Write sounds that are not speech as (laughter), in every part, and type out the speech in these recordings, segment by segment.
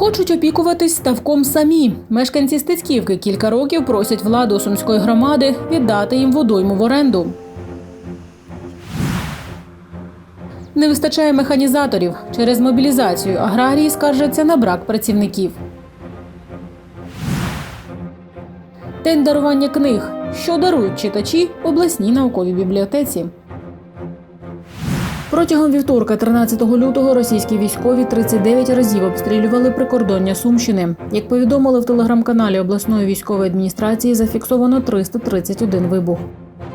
Хочуть опікуватись ставком самі. Мешканці Стецьківки кілька років просять владу сумської громади віддати їм водойму в оренду. Не вистачає механізаторів. Через мобілізацію аграрії скаржаться на брак працівників. День дарування книг. Що дарують читачі обласній науковій бібліотеці. Протягом вівторка, 13 лютого, російські військові 39 разів обстрілювали прикордоння Сумщини. Як повідомили в телеграм-каналі обласної військової адміністрації, зафіксовано 331 вибух.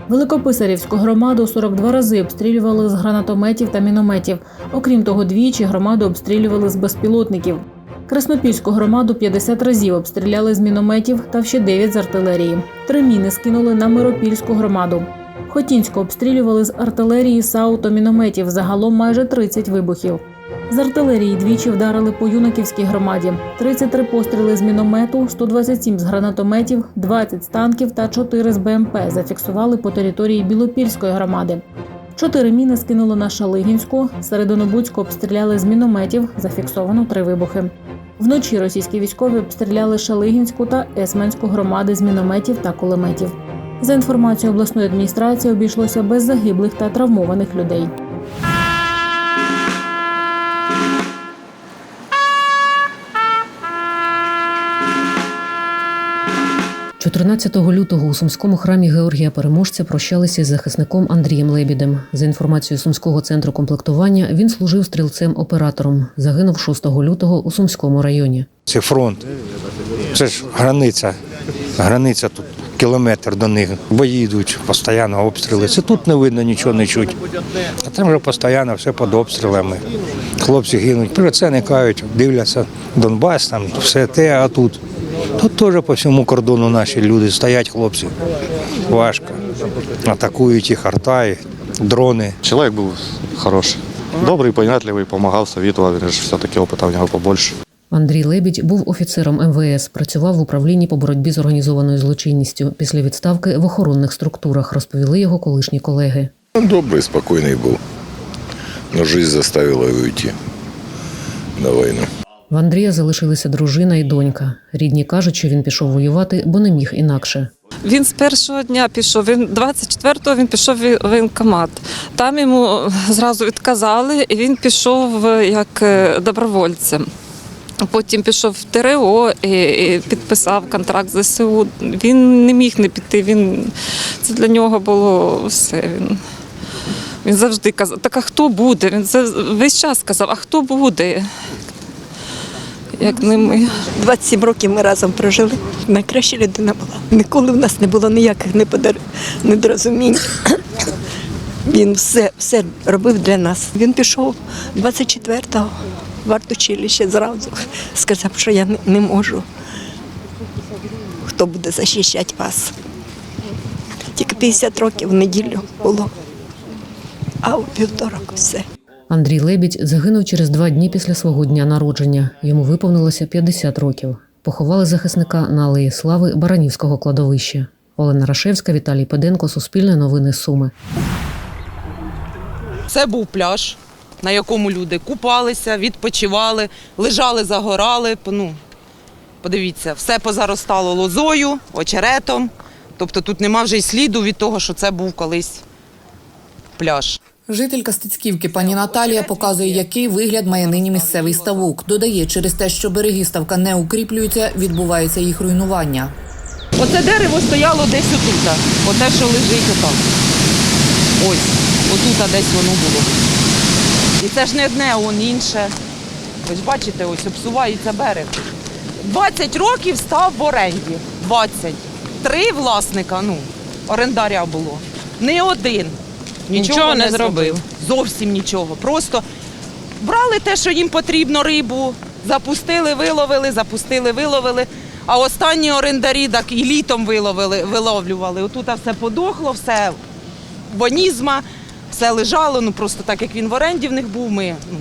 Великописарівську громаду 42 рази обстрілювали з гранатометів та мінометів. Окрім того, двічі громаду обстрілювали з безпілотників. Краснопільську громаду 50 разів обстріляли з мінометів та ще 9 з артилерії. Три міни скинули на Миропільську громаду. Хотінську обстрілювали з артилерії САУ та мінометів, загалом майже 30 вибухів. З артилерії двічі вдарили по юнаківській громаді. 33 постріли з міномету, 127 з гранатометів, 20 з танків та 4 з БМП зафіксували по території Білопільської громади. Чотири міни скинули на Шалигінську, Серединобудську обстріляли з мінометів, зафіксовано три вибухи. Вночі російські військові обстріляли Шалигінську та Есменську громади з мінометів та кулеметів. За інформацією обласної адміністрації, обійшлося без загиблих та травмованих людей. 14 лютого у сумському храмі Георгія Переможця прощалися із захисником Андрієм Лебідем. За інформацією сумського центру комплектування, він служив стрілцем-оператором. Загинув 6 лютого у сумському районі. Це фронт. Це ж границя. Границя тут кілометр до них. Бої йдуть, постійно обстріли. Це тут не видно, нічого не чуть. А там вже постійно все під обстрілами. Хлопці гинуть. Про це не кажуть, дивляться Донбас, там все те, а тут. Тут теж по всьому кордону наші люди стоять, хлопці. Важко. Атакують їх арта, дрони. Человек был хороший. Добрый, понятливый, помогал, советовал. Він ж все-таки опыта у него побольше. Андрій Лебідь був офіцером МВС, працював в управлінні по боротьбі з організованою злочинністю. Після відставки в охоронних структурах розповіли його колишні колеги. Он добрый, спокойный был. Но жизнь заставила его уйти на войну. В Андрія залишилися дружина і донька. Рідні кажуть, що він пішов воювати, бо не міг інакше. Він з першого дня пішов. Він 24-го він пішов в воєнкомат. Там йому зразу відказали, і він пішов е, як е, добровольцем. Потім пішов в ТРО і, підписав контракт з ЗСУ. Він не міг не піти. Він це для нього було все. Він, він завжди казав, так а хто буде? Він це весь час казав, а хто буде? Як не ми. 27 років ми разом прожили. Найкраща людина була. Ніколи в нас не було ніяких неподар... недорозумінь. Він все, все робив для нас. Він пішов 24-го в артучилище зразу. Сказав, що я не, можу. Хто буде захищати вас? Тільки 50 років в неділю було, а у півторок все. Андрій Лебідь загинув через два дні після свого дня народження. Йому виповнилося 50 років. Поховали захисника на алеї Слави Баранівського кладовища. Олена Рашевська, Віталій Педенко, Суспільне новини Суми. Це був пляж, на якому люди купалися, відпочивали, лежали, загорали. Ну, подивіться, все позаростало лозою, очеретом. Тобто тут нема вже й сліду від того, що це був колись пляж. Жителька Стецьківки пані Наталія показує, який вигляд має нині місцевий ставок. Додає, через те, що береги ставка не укріплюються, відбувається їх руйнування. Оце дерево стояло десь отут. Оте, що лежить отак. Ось, отут десь воно було. І це ж не одне, а он інше. Ж бачите, ось обсувається берег. 20 років став в оренді. 20. Три власника, ну, орендаря було. Не один. Нічого, Нічого не зробив. Зовсім нічого. Просто брали те, що їм потрібно, рибу, запустили, виловили, запустили, виловили. А останні орендарі так і літом виловили, виловлювали. Отут все подохло, все бонізма, все лежало. Ну просто так як він в оренді в них був, ми ну,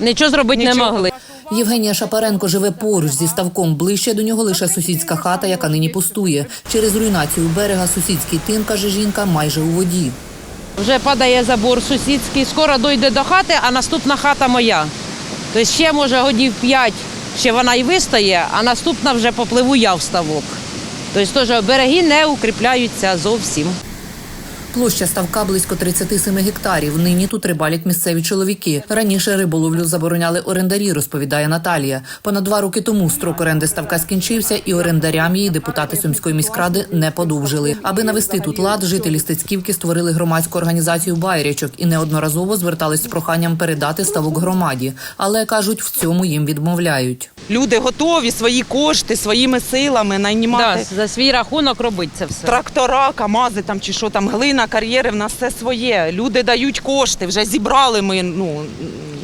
Нічого зробити не могли. Євгенія Шапаренко живе поруч зі ставком. Ближче до нього лише сусідська хата, яка нині пустує. Через руйнацію берега сусідський тин, каже жінка, майже у воді. Вже падає забор сусідський, скоро дойде до хати, а наступна хата моя. Тобто ще, може, годів п'ять, ще вона і вистає, а наступна вже попливу я в ставок. Тобто теж береги не укріпляються зовсім. Площа ставка близько 37 гектарів. Нині тут рибалять місцеві чоловіки. Раніше риболовлю забороняли орендарі, розповідає Наталія. Понад два роки тому строк оренди ставка скінчився, і орендарям її депутати Сумської міськради не подовжили. Аби навести тут лад, жителі Стецьківки створили громадську організацію Байрячок і неодноразово звертались з проханням передати ставок громаді. Але кажуть, в цьому їм відмовляють. Люди готові свої кошти своїми силами Да, за свій рахунок робить це все. трактора, камази там чи що там, глина, кар'єри, в нас все своє. Люди дають кошти, вже зібрали ми, ну,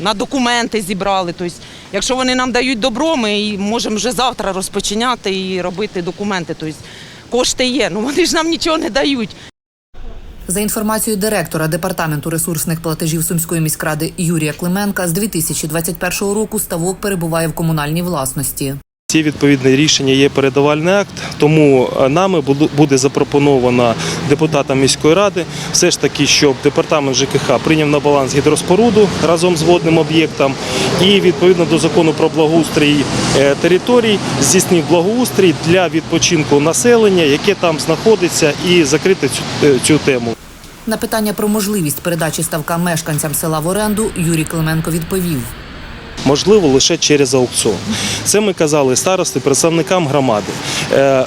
на документи зібрали. Тобто, якщо вони нам дають добро, ми можемо вже завтра розпочиняти і робити документи. Тобто, кошти є, ну вони ж нам нічого не дають. За інформацією директора департаменту ресурсних платежів Сумської міськради Юрія Клименка, з 2021 року ставок перебуває в комунальній власності. Ці відповідне рішення є передавальний акт, тому е, нами буде запропоновано депутатам міської ради все ж таки, щоб департамент ЖКХ прийняв на баланс гідроспоруду разом з водним об'єктом і відповідно до закону про благоустрій е, територій здійснив благоустрій для відпочинку населення, яке там знаходиться, і закрити цю, е, цю тему. На питання про можливість передачі ставка мешканцям села в оренду Юрій Клименко відповів. Можливо лише через аукціон. Це ми казали старости, представникам громади. Е,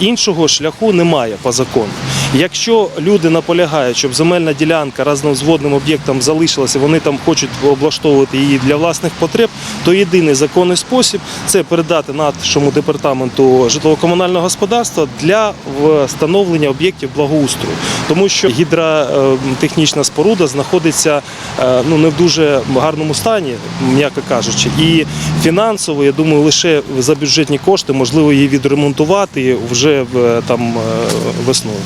Іншого шляху немає по закону. Якщо люди наполягають, щоб земельна ділянка разом з водним об'єктом залишилася, вони там хочуть облаштовувати її для власних потреб, то єдиний законний спосіб це передати нашому департаменту житлово-комунального господарства для встановлення об'єктів благоустрою, тому що гідротехнічна споруда знаходиться е, ну не в дуже гарному стані, м'яко кажучи, і фінансово, я думаю, лише за бюджетні кошти можливо її відремонтувати вже в там е, весною.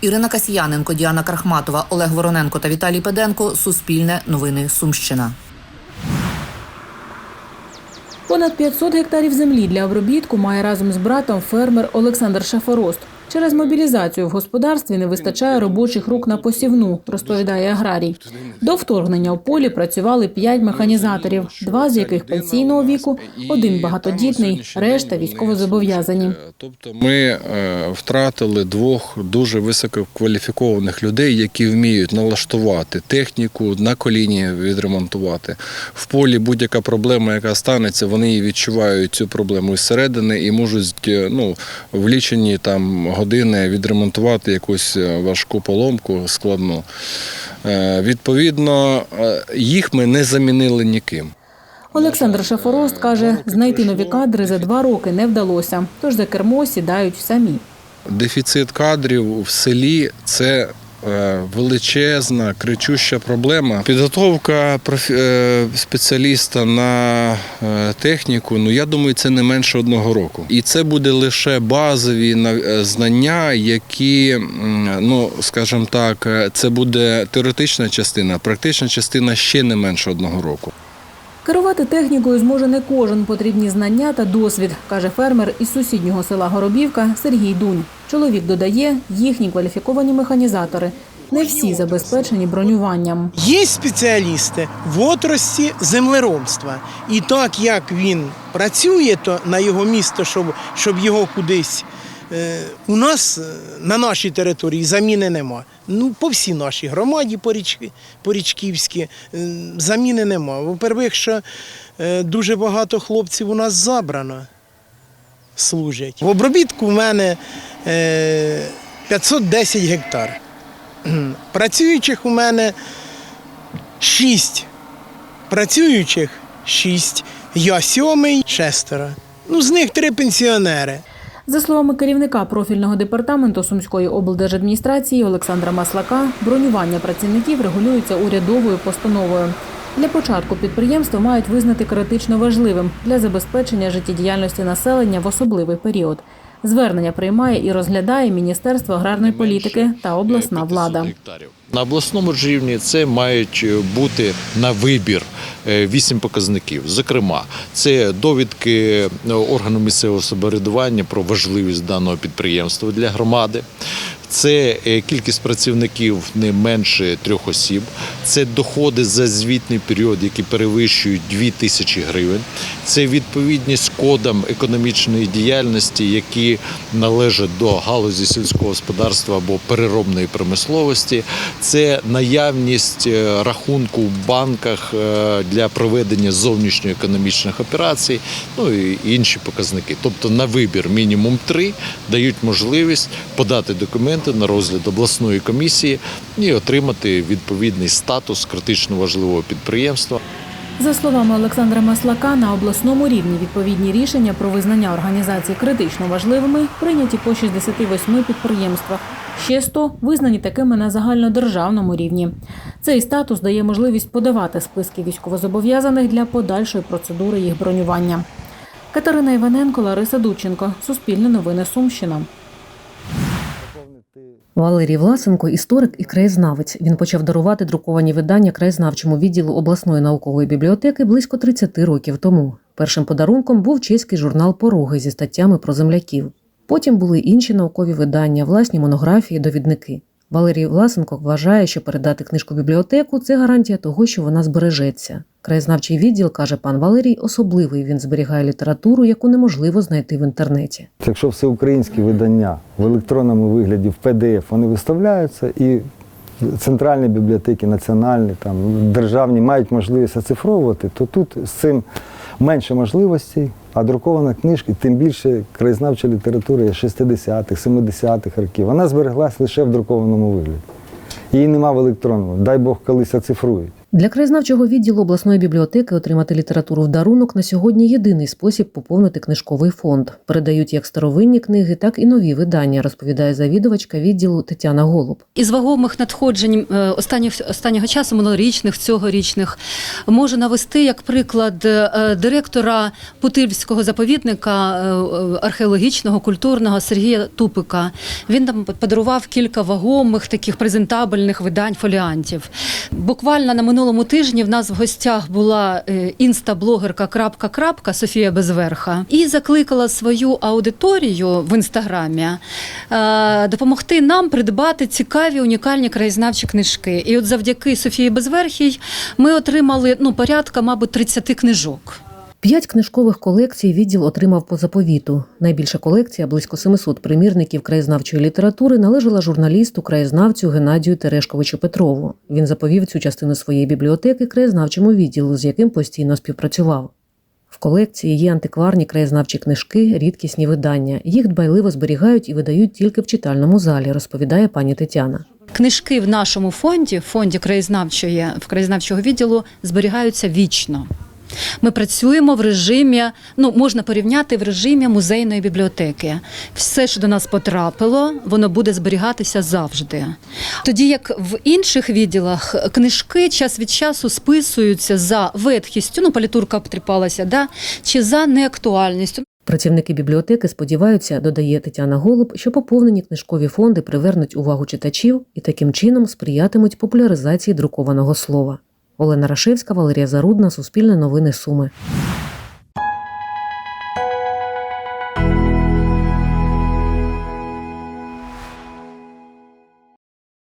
Ірина Касьяненко, Діана Крахматова, Олег Вороненко та Віталій Педенко. Суспільне новини Сумщина. Понад 500 гектарів землі для обробітку має разом з братом фермер Олександр Шафорост. Через мобілізацію в господарстві не вистачає робочих рук на посівну, розповідає аграрій. До вторгнення у полі працювали п'ять механізаторів, два з яких пенсійного віку, один багатодітний, решта військовозобов'язані. Тобто ми е, втратили двох дуже висококваліфікованих людей, які вміють налаштувати техніку на коліні відремонтувати. В полі будь-яка проблема, яка станеться, вони відчувають цю проблему із середини і можуть е, ну, в лічені там години відремонтувати якусь е, важку поломку складну. Е, Відповідно, е, їх ми не замінили ніким. Олександр Шафорост каже, знайти нові кадри за два роки не вдалося, тож за кермо сідають самі. Дефіцит кадрів в селі це величезна, кричуща проблема. Підготовка е, спеціаліста на е, техніку, ну я думаю, це не менше одного року. І це буде лише базові е, знання, які, ну скажімо так, е, це буде теоретична частина, практична частина ще не менше одного року. Керувати технікою зможе не кожен. Потрібні знання та досвід, каже фермер із сусіднього села Горобівка Сергій Дунь. Чоловік додає, їхні кваліфіковані механізатори. Не всі забезпечені бронюванням. Є спеціалісти в отрості землеробства. І так як він працює, то на його місто, щоб, щоб його кудись. Е, У нас е, на нашій території заміни нема. Ну, по всій нашій громаді порічки, порічківські е, заміни нема. Во-первых, що дуже багато хлопців у нас забрано служать. В обробітку в мене е, 510 гектар. (clears throat) Працюючих у мене шість. Працюючих шість. Я сьомий, шестеро. Ну, з них три пенсіонери. За словами керівника профільного департаменту Сумської облдержадміністрації Олександра Маслака, бронювання працівників регулюється урядовою постановою. Для початку підприємства мають визнати критично важливим для забезпечення життєдіяльності населення в особливий період. Звернення приймає і розглядає Міністерство аграрної політики та обласна влада. На обласному ж рівні це мають бути на вибір е, вісім показників. Зокрема, це довідки органу місцевого самоврядування про важливість даного підприємства для громади. Це е, кількість працівників не менше трьох осіб, Це доходи за звітний період, які перевищують 2 тисячі гривень. Це відповідність кодам економічної діяльності, які належать до галузі сільського господарства або переробної промисловості. Це наявність е, рахунку в банках е, для проведення зовнішньоекономічних операцій, ну і інші показники. Тобто на вибір мінімум три дають можливість подати документи на розгляд обласної комісії і отримати відповідний статус критично важливого підприємства. За словами Олександра Маслака, на обласному рівні відповідні рішення про визнання організацій критично важливими прийняті по 68 підприємствах. Ще 100 визнані такими на загальнодержавному рівні. Цей статус дає можливість подавати списки військовозобов'язаних для подальшої процедури їх бронювання. Катерина Іваненко, Лариса Дудченко. Суспільне новини Сумщина. Валерій Власенко історик і краєзнавець. Він почав дарувати друковані видання краєзнавчому відділу обласної наукової бібліотеки близько 30 років тому. Першим подарунком був чеський журнал Пороги зі статтями про земляків. Потім були інші наукові видання, власні монографії, довідники. Валерій Власенко вважає, що передати книжку в бібліотеку це гарантія того, що вона збережеться. Краєзнавчий відділ, каже пан Валерій, особливий. Він зберігає літературу, яку неможливо знайти в інтернеті. Якщо все українські видання в електронному вигляді, в PDF, вони виставляються, і центральні бібліотеки, національні, там, державні мають можливість оцифровувати, то тут з цим менше можливостей, а друкована книжка, тим більше краєзнавча література 60-х, 70-х років, вона збереглась лише в друкованому вигляді. Її нема в електронному. Дай Бог колись оцифрують. Для краєзнавчого відділу обласної бібліотеки отримати літературу в дарунок на сьогодні єдиний спосіб поповнити книжковий фонд. Передають як старовинні книги, так і нові видання, розповідає завідувачка відділу Тетяна Голуб. Із вагомих надходжень е, останніх, останнього часу, минулорічних, цьогорічних, можу навести як приклад е, директора Путильського заповідника е, археологічного, культурного Сергія Тупика. Він там подарував кілька вагомих таких презентабельних видань фоліантів. Буквально на минулому тижні в нас в гостях була е, інстаблогерка крапка крапка Софія Безверха і закликала свою аудиторію в інстаграмі е, допомогти нам придбати цікаві унікальні краєзнавчі книжки. І от завдяки Софії Безверхій ми отримали ну порядка, мабуть, 30 книжок. П'ять книжкових колекцій відділ отримав по заповіту. Найбільша колекція, близько 700 примірників краєзнавчої літератури, належала журналісту, краєзнавцю Геннадію Терешковичу Петрову. Він заповів цю частину своєї бібліотеки краєзнавчому відділу, з яким постійно співпрацював. В колекції є антикварні краєзнавчі книжки, рідкісні видання. Їх дбайливо зберігають і видають тільки в читальному залі, розповідає пані Тетяна. Книжки в нашому фонді, в фонді краєзнавчої в краєзнавчого відділу, зберігаються вічно. Ми працюємо в режимі, ну можна порівняти в режимі музейної бібліотеки. Все, що до нас потрапило, воно буде зберігатися завжди. Тоді як в інших відділах книжки час від часу списуються за ветхістю, ну палітурка обтріпалася, да, чи за неактуальністю. Працівники бібліотеки сподіваються, додає Тетяна Голуб, що поповнені книжкові фонди привернуть увагу читачів і таким чином сприятимуть популяризації друкованого слова. Олена Рашевська, Валерія Зарудна, Суспільне новини Суми.